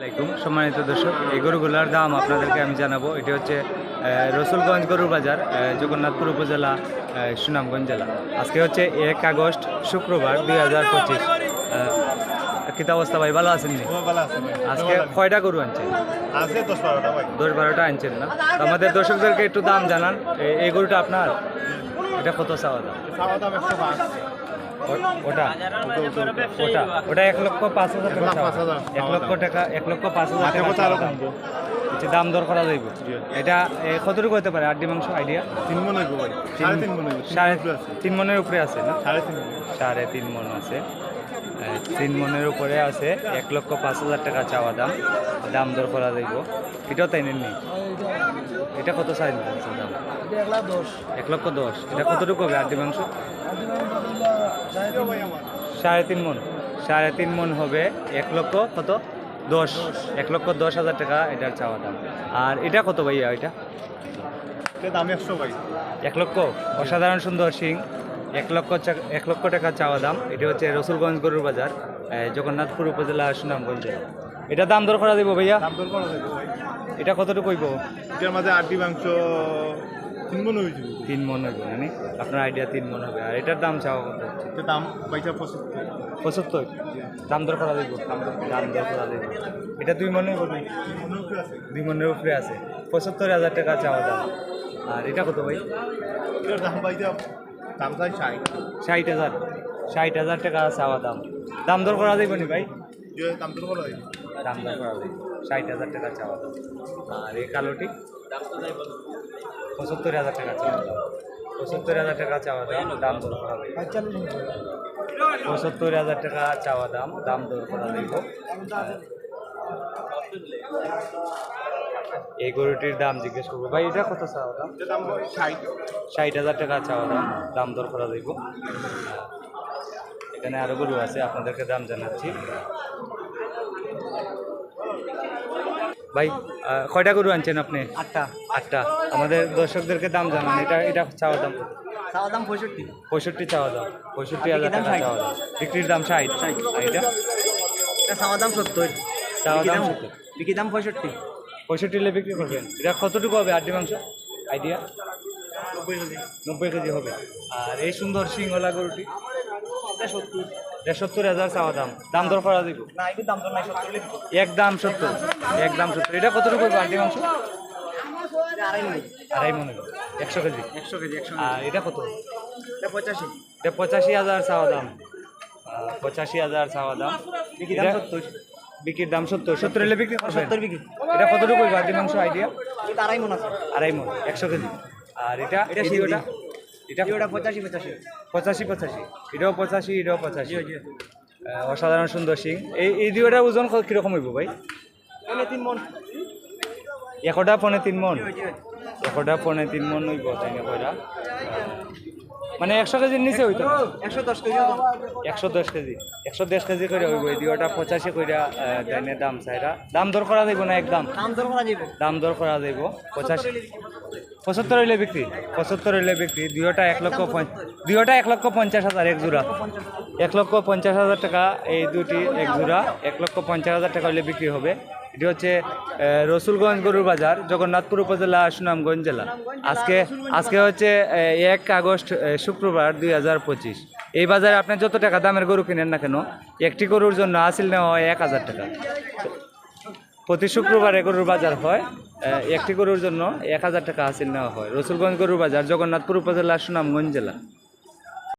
আলাইকুম। সম্মানিত দর্শক এই গরুগুলার দাম আপনাদেরকে আমি জানাব। এটি হচ্ছে রসুলগঞ্জ গরুর বাজার জগন্নাথপুর উপজেলা সুনামগঞ্জ জেলা। আজকে হচ্ছে এক আগস্ট শুক্রবার দুই হাজার পঁচিশ। কিতা অবস্থা ভাই ভালো আছেন? আজকে কয়টা গরু আনছেন? দশ বারোটা আনছেন না? আমাদের দর্শকদেরকে একটু দাম জানান। এই গরুটা আপনার? এটা কত চাওয়া দাম? ওটা ওটা ওটা এক লক্ষ পাঁচ হাজার টাকা এক লক্ষ টাকা এক লক্ষ পাঁচ হাজার টাকা দাম। আচ্ছা, দর করা যাইব। এটা এ, কতটুকু হতে পারে আট মাংস আইডিয়া তিন মনে সাড়ে তিন মনে হইব তিন আছে। তিন মনের উপরে আছে না? সাড়ে তিন সাড়ে তিন মন আছে। তিন মনের উপরে আছে এক লক্ষ পাঁচ হাজার টাকা চাওয়া দাম। দাম দর করা যাইব। এটাও তাই নেননি? এটা কত সাইজ দাম? এক লক্ষ দশ। এটা কতটুকু হবে আট মাংস সাড়ে তিন মন। সাড়ে তিন মন হবে এক লক্ষ কত? দশ। এক লক্ষ দশ হাজার টাকা এটার চাওয়া দাম। আর এটা কত ভাইয়া এটা? দাম একশো ভাই। এক লক্ষ? অসাধারণ সুন্দর সিং এক লক্ষ এক লক্ষ টাকা চাওয়া দাম। এটা হচ্ছে রসুলগঞ্জ গরুর বাজার জগন্নাথপুর উপজেলা সুনামগঞ্জ। জেলা। এটা দাম দর করা দেবো ভাইয়া? দাম দর করা ভাই। এটা কতটুকু হইব? এটার মাঝে আটটি মাংস তিন মনে হয়েছিল তিন মন হইব মানে আপনার আইডিয়া তিন মন হবে। আর এটার দাম চাওয়া কত হচ্ছে? দাম পয়সা পঁচাত্তর। পঁচাত্তর? দাম দর করা দেবো দাম দর দাম দর করা দেবো এটা দুই মনে হইব নাকি? মনে উপরে আছে। দুই মনের উপরে আছে। পঁচাত্তর হাজার টাকা চাওয়া দাম। আর এটা কত ভাই? এটার দাম ভাই দাম দাম চাই ষাট। ষাট হাজার। ষাট হাজার টাকা চাওয়া দাম। দাম দর করা দেবো নি ভাই? দাম দর করা দাম দর করা দেবো ষাট হাজার টাকা চাওয়া দাম। আর এই কালোটি? পঁচাত্তর হাজার টাকা চাওয়া পঁচাত্তর হাজার টাকা চাওয়া দাম দাম দর করা পঁচাত্তর হাজার টাকা চাওয়া দাম দাম দর করা দেব এই গরুটির দাম জিজ্ঞেস করব। ভাই, এটা কত চাওয়া দাম? ষাট হাজার টাকা চাওয়া দাম দাম দর করা দেব এখানে আরও গরু আছে, আপনাদেরকে দাম জানাচ্ছি। ভাই কয়টা গরু আনছেন আপনি? আটটা। আটটা। আমাদের দর্শকদেরকে দাম জানান এটা এটা চাওয়া দাম? চাওয়া দাম পঁয়ষট্টি। পঁয়ষট্টি চাওয়া দাম পঁয়ষট্টি হাজার টাকা চাওয়া দাম। বিক্রির দাম ষাট। এটা? চাওয়া দাম সত্তর। চাওয়া দাম সত্তর। বিক্রি দাম পঁয়ষট্টি। পঁয়ষট্টি হলে বিক্রি করবেন? এটা কতটুকু হবে? আটটি মাংস? আইডিয়া? নব্বই কেজি। নব্বই কেজি হবে। আর এই সুন্দর সিংহলা গরুটি? সত্তর হাজার চাওয়া দাম। দাম দর করা দিব। এক দাম সত্তর এক দাম সত্তর। এটা কতটুকু মাংস? আড়াই মনে। একশো কেজি? একশো কেজি একশো আর এটা কত? এটা পঁচাশি। এটা পঁচাশি হাজার চাওয়া দাম। পঁচাশি হাজার চাওয়া দাম। সত্তর। বিক্রির দাম সত্তর। সত্তর হলে বিক্রি সত্তর বিক্রি। এটা কতটুকু আটটি মাংস আইডিয়া? আড়াই মন আছে। আড়াই মন একশো কেজি। আর এটা? এটা এটা? পঁচাশি পঁচাশি। পঁচাশি পঁচাশি। এটাও পঁচাশি এটাও পঁচাশি। অসাধারণ সুন্দর সিং। এই এই দুইটার ওজন কীরকম হইব ভাই? তিন মন। একটা পনে তিন মন একটা পনে তিন মন হইব তাই না মানে একশো কেজির নিচে হইতো। একশো দশ কেজি একশো দশ কেজি। একশো দশ কেজি করে হইব। এই দুইটা পঁচাশি কইরা আহ, তাইনে দাম চাইরা। দাম দর করা যাইব না একদম? দাম দর করা যাবে দাম দর করা যাইব। পঁচাশি পঁচাত্তর হইলে বিক্রি। পঁচাত্তর হইলে বিক্রি। দুইটা এক লক্ষ দুইটা এক লক্ষ পঞ্চাশ হাজার এক জোড়া। এক লক্ষ পঞ্চাশ হাজার টাকা এই দুটি এক জোড়া। এক লক্ষ পঞ্চাশ হাজার টাকা হলে বিক্রি হবে। এটি হচ্ছে রসুলগঞ্জ গরুর বাজার, জগন্নাথপুর উপজেলা, সুনামগঞ্জ জেলা। আজকে আজকে হচ্ছে এক আগস্ট শুক্রবার দুই হাজার পঁচিশ। এই বাজারে আপনি যত টাকা দামের গরু কিনেন না কেন, একটি গরুর জন্য আসিল নেওয়া হয় এক হাজার টাকা। প্রতি শুক্রবারে গরুর বাজার হয় একটি গরুর জন্য এক হাজার টাকা হাসিল নেওয়া হয়। রসুলগঞ্জ গরুর বাজার, জগন্নাথপুর উপজেলা, সুনামগঞ্জ জেলা।